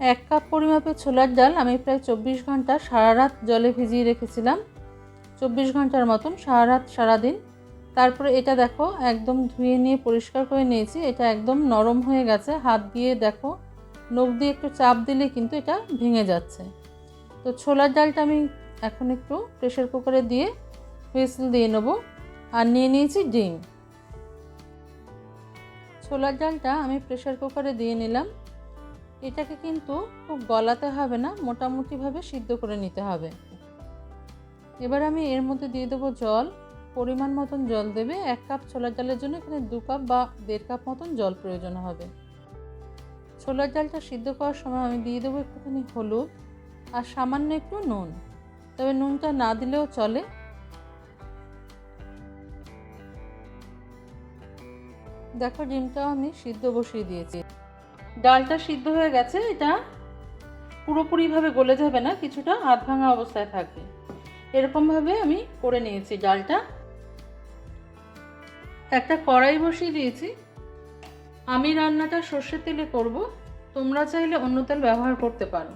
এক কাপ পরিমাপে ছোলার ডাল আমি প্রায় চব্বিশ ঘণ্টা সারা রাত জলে ভিজিয়ে রেখেছিলাম। চব্বিশ ঘণ্টার মতন সারা রাত সারাদিন তারপরে এটা দেখো, একদম ধুয়ে নিয়ে পরিষ্কার করে নিয়েছি। এটা একদম নরম হয়ে গেছে। হাত দিয়ে দেখো, নখ দিয়ে একটু চাপ দিলে কিন্তু এটা ভেঙে যাচ্ছে। তো ছোলার ডালটা আমি এখন একটু প্রেশার কুকারে দিয়ে হুইসেল দিয়ে নেব আর নিয়ে নিয়েছি ডিম। ছোলার ডালটা আমি প্রেশার কুকারে দিয়ে নিলাম। এটাকে কিন্তু খুব গলাতে হবে না, মোটামুটিভাবে সিদ্ধ করে নিতে হবে। এবার আমি এর মধ্যে দিয়ে দেবো জল। পরিমাণ মতন জল দেবে। এক কাপ ছোলার ডালের জন্য এখানে দু কাপ বা দেড় কাপ মতন জল প্রয়োজন হবে। ছোলার ডালটা সিদ্ধ করার সময় আমি দিয়ে দেবো একটুখানি হলুদ আর সামান্য একটু নুন। তবে নুনটা না দিলেও চলে। দেখো ডিমটাও আমি সিদ্ধ বসিয়ে দিয়েছি। ডালটা সিদ্ধ হয়ে গেছে, এটা পুরোপুরিভাবে গলে যাবে না, কিছুটা আধ ভাঙা অবস্থায় থাকবে। এরকমভাবে আমি করে নিয়েছি ডালটা। একটা কড়াই বসিয়ে দিয়েছি। আমি রান্নাটা সর্ষের তেলে করব, তোমরা চাইলে অন্য তেল ব্যবহার করতে পারো।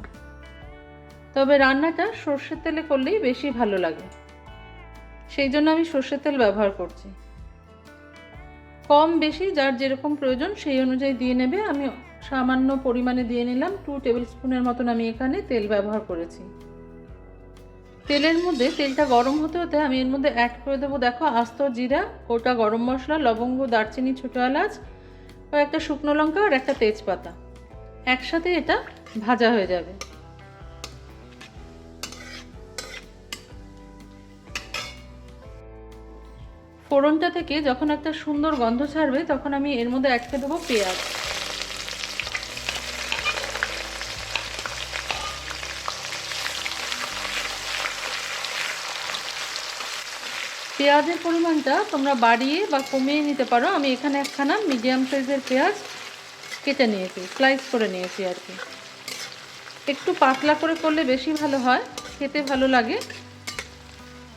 তবে রান্নাটা সর্ষের তেলে করলেই বেশি ভালো লাগে। সেই জন্য আমি সর্ষের তেল ব্যবহার করছি। কম বেশি, যার যেরকম প্রয়োজন সেই অনুযায়ী দিয়ে নেবে। আমি সামান্য পরিমাণে দিয়ে নিলাম। টু টেবিল স্পুনের মতন আমি এখানে তেল ব্যবহার করেছি। তেলের মধ্যে তেলটা গরম হতে হতে আমি এর মধ্যে অ্যাড করে দেবো, দেখো, আস্ত জিরা, গোটা গরম মশলা, লবঙ্গ, দারচিনি, ছোটো এলাচ ও একটা শুকনো লঙ্কা আর একটা তেজপাতা। একসাথে এটা ভাজা হয়ে যাবে। ফোড়নটা থেকে যখন একটা সুন্দর গন্ধ ছাড়বে, তখন আমি এর মধ্যে করে দেবো পেঁয়াজ। পেঁয়াজের পরিমাণটা তোমরা বাড়িয়ে বা কমিয়ে নিতে পারো। আমি এখানে একখানা মিডিয়াম সাইজের পেঁয়াজ কেটে নিয়েছি, স্লাইস করে নিয়েছি আর কি। একটু পাতলা করে করলে বেশি ভালো হয়, খেতে ভালো লাগে।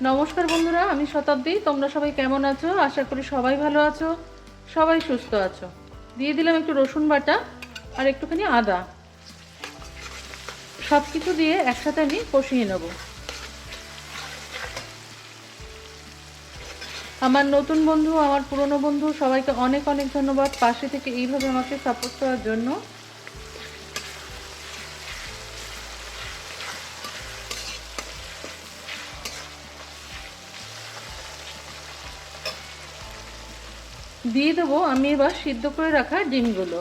নমস্কার বন্ধুরা, আমি শতাব্দী। তোমরা সবাই কেমন আছো? আশা করি সবাই ভালো আছো। সবাই সুস্থ আছো। দিয়ে দিলাম একটু রসুন বাটা আর একটুখানি আদা। সব কিছু দিয়ে একসাথে আমি কষিয়ে নেব। আমার নতুন বন্ধু, আমার পুরনো বন্ধু, সবাইকে অনেক অনেক ধন্যবাদ। পাশে থেকে এইভাবে আমাকে সাপোর্ট করার জন্য। দিয়ে দেবো আমি এবার সিদ্ধ করে রাখা ডিমগুলো।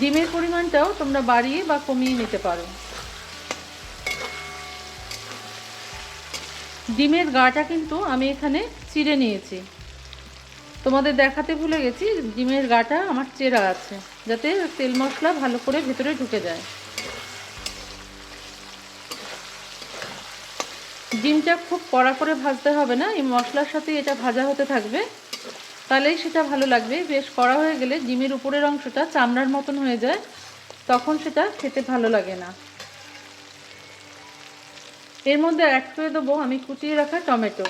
ডিমের পরিমাণটাও তোমরা বাড়িয়ে বা কমিয়ে নিতে পারো। ডিমের গাটা কিন্তু আমি এখানে চিড়ে নিয়েছি। তোমাদের দেখাতে ভুলে গেছি, ডিমের গাটা আমার চেরা আছে, যাতে তেল মশলা ভালো করে ভেতরে ঢুকে যায়। ডিমটা খুব কড়া করে ভাজতে হবে না, এই মশলার সাথে এটা ভাজা হতে থাকবে। তাহলেই সেটা ভালো লাগবে। বেশ কড়া হয়ে গেলে ডিমের উপরের অংশটা চামড়ার মতন হয়ে যায়, তখন সেটা খেতে ভালো লাগে না। এর মধ্যে অ্যাড করে দেবো আমি কুচিয়ে রাখা টমেটো।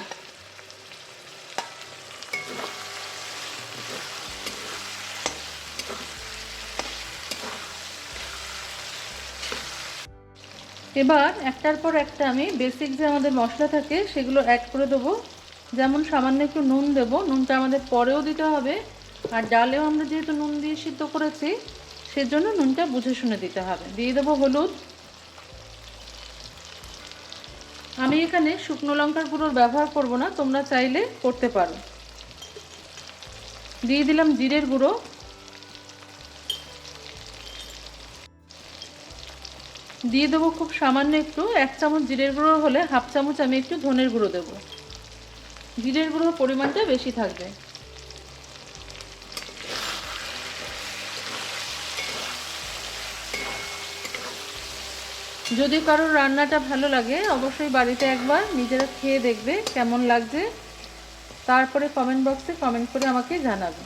এবার একটার পর একটা আমি বেসিক যে আমাদের মশলা থাকে, সেগুলো অ্যাড করে দেবো। যেমন সামান্য একটু নুন দেবো। নুনটা আমাদের পরেও দিতে হবে। আর ডালেও আমরা যেহেতু নুন দিয়ে সিদ্ধ করেছি, সেজন্য নুনটা বুঝে শুনে দিতে হবে। দিয়ে দেবো হলুদ। আমি এখানে শুকনো লঙ্কার গুঁড়োর ব্যবহার করব না, তোমরা চাইলে করতে পারো। দিয়ে দিলাম জিরের গুঁড়ো। দিয়ে দেবো খুব সামান্য একটু। এক চামচ জিরের গুঁড়ো হলে হাফ চামচ আমি একটু ধনের গুঁড়ো দেবো। জিরের গুঁড়োর পরিমাণটা বেশি থাকবে। যদি কারোর রান্নাটা ভালো লাগে, অবশ্যই বাড়িতে একবার নিজেরা খেয়ে দেখবে কেমন লাগছে। তারপরে কমেন্ট বক্সে কমেন্ট করে আমাকে জানাবে।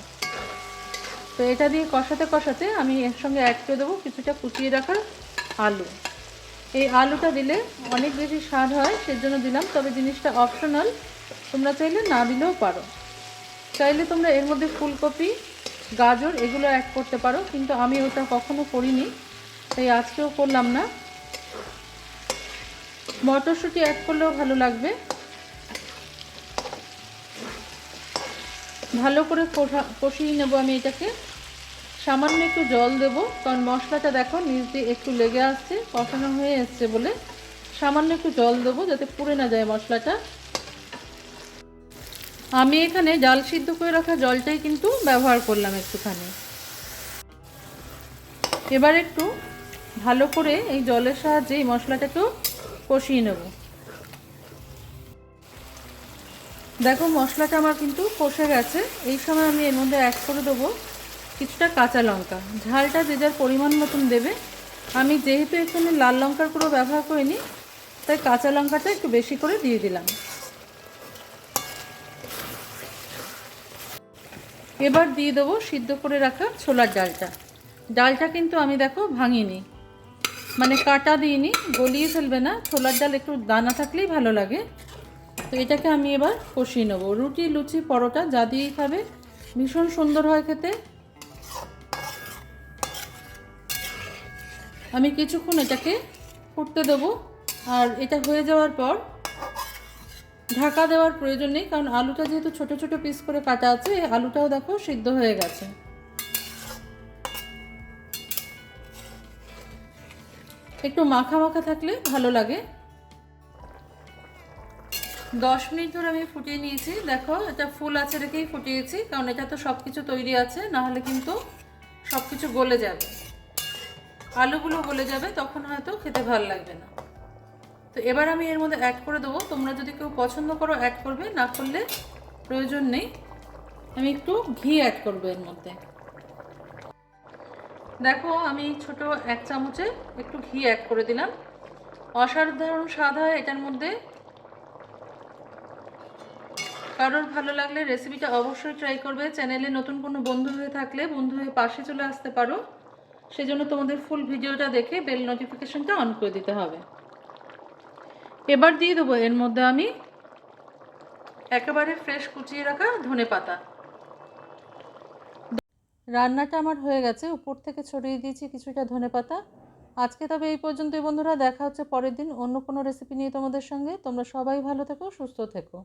তো এটা দিয়ে কষাতে কষাতে আমি এর সঙ্গে অ্যাড করে দেবো, কিছুটা কুচিয়ে রাখা আলু। এই আলুটা দিলে অনেক বেশি স্বাদ হয়, সেজন্য দিলাম। তবে জিনিসটা অপশনাল তোমরা চাইলে না দিলেও পারো। চাইলে তোমরা এর মধ্যে ফুলকপি, গাজর এগুলো অ্যাড করতে পারো, কিন্তু আমি ওটা কখনো করিনি, তাই আজকেও করলাম না। মটরশুঁটি অ্যাড করলেও ভালো লাগবে। ভালো করে কষা- কষিয়ে নেব আমি এটাকে। সামান্য একটু জল দেব, কারণ মশলাটা দেখো নিচ দিয়ে একটু লেগে আসছে কষানো হয়ে এসছে বলে সামান্য একটু জল দেবো যাতে পুড়ে না যায় মশলাটা। আমি এখানে জাল সিদ্ধ করে রাখা জলটাই কিন্তু ব্যবহার করলাম একটুখানি। এবার একটু ভালো করে এই জলের সাহায্যে এই মশলাটা একটু কষিয়ে নেব। দেখো মশলাটা আমার কিন্তু কষে গেছে, এই সময় আমি এর মধ্যে অ্যাড করে দেবো কিছুটা কাঁচা লঙ্কা। ঝালটা যে যার পরিমাণ মতন দেবে। আমি যেহেতু এখানে লাল লঙ্কার গুঁড়ো ব্যবহার করিনি, তাই কাঁচা লঙ্কাটা একটু বেশি করে দিয়ে দিলাম। এবার দিয়ে দেবো সিদ্ধ করে রাখা ছোলার ডালটা। ডালটা কিন্তু আমি দেখো ভাঙিনি। মানে কাটা দিইনি, গলিয়ে ফেলবে না। ছোলার ডাল একটু দানা থাকলেই ভালো লাগে। তো এটাকে আমি এবার কষিয়ে নেব। রুটি, লুচি, পরোটা যা দিয়েই খাবে। ভীষণ সুন্দর হয় খেতে। আমি কিছুক্ষণ এটাকে ফুটতে দেবো। আর এটা হয়ে যাওয়ার পর ঢাকা দেওয়ার প্রয়োজন নেই, কারণ আলুটা যেহেতু ছোট ছোট পিস করে কাটা আছে আলুটাও দেখো সিদ্ধ হয়ে গেছে। একটু মাখা মাখা থাকলে ভালো লাগে। দশ মিনিট ধরে আমি ফুটিয়ে নিয়েছি। দেখো, এটা ফুল আছে রেখেই ফুটিয়েছি, কারণ এটা তো সব কিছু তৈরি আছে, না হলে কিন্তু সব কিছু গলে যাবে। আলুগুলো গলে যাবে, তখন হয়তো খেতে ভালো লাগবে না। তো এবার আমি এর মধ্যে অ্যাড করে দেবো। তোমরা যদি কেউ পছন্দ করো অ্যাড করবে, না করলে প্রয়োজন নেই। আমি একটু ঘি অ্যাড করব এর মধ্যে। দেখো, আমি ছোট এক চামচে একটু ঘি অ্যাড করে দিলাম। অসাধারণ স্বাদ হয় এটার মধ্যে। কারোর ভালো লাগলে রেসিপিটা অবশ্যই ট্রাই করবে। চ্যানেলে নতুন কোনো বন্ধু হয়ে থাকলে বন্ধু হয়ে পাশে চলে আসতে পারো। সেজন্য তোমাদের ফুল ভিডিওটা দেখে বেল নোটিফিকেশনটা অন করে দিতে হবে। এবার দিয়ে দেবো, এর মধ্যে আমি একেবারে ফ্রেশ কুচিয়ে রাখা ধনে পাতা। রান্নাটা আমার হয়ে গেছে, উপর থেকে ছড়িয়ে দিয়েছি কিছুটা ধনে পাতা। আজকে তবে এই পর্যন্তই বন্ধুরা, দেখা হচ্ছে পরের দিন অন্য কোনো রেসিপি নিয়ে তোমাদের সঙ্গে। তোমরা সবাই ভালো থেকো, সুস্থ থেকো।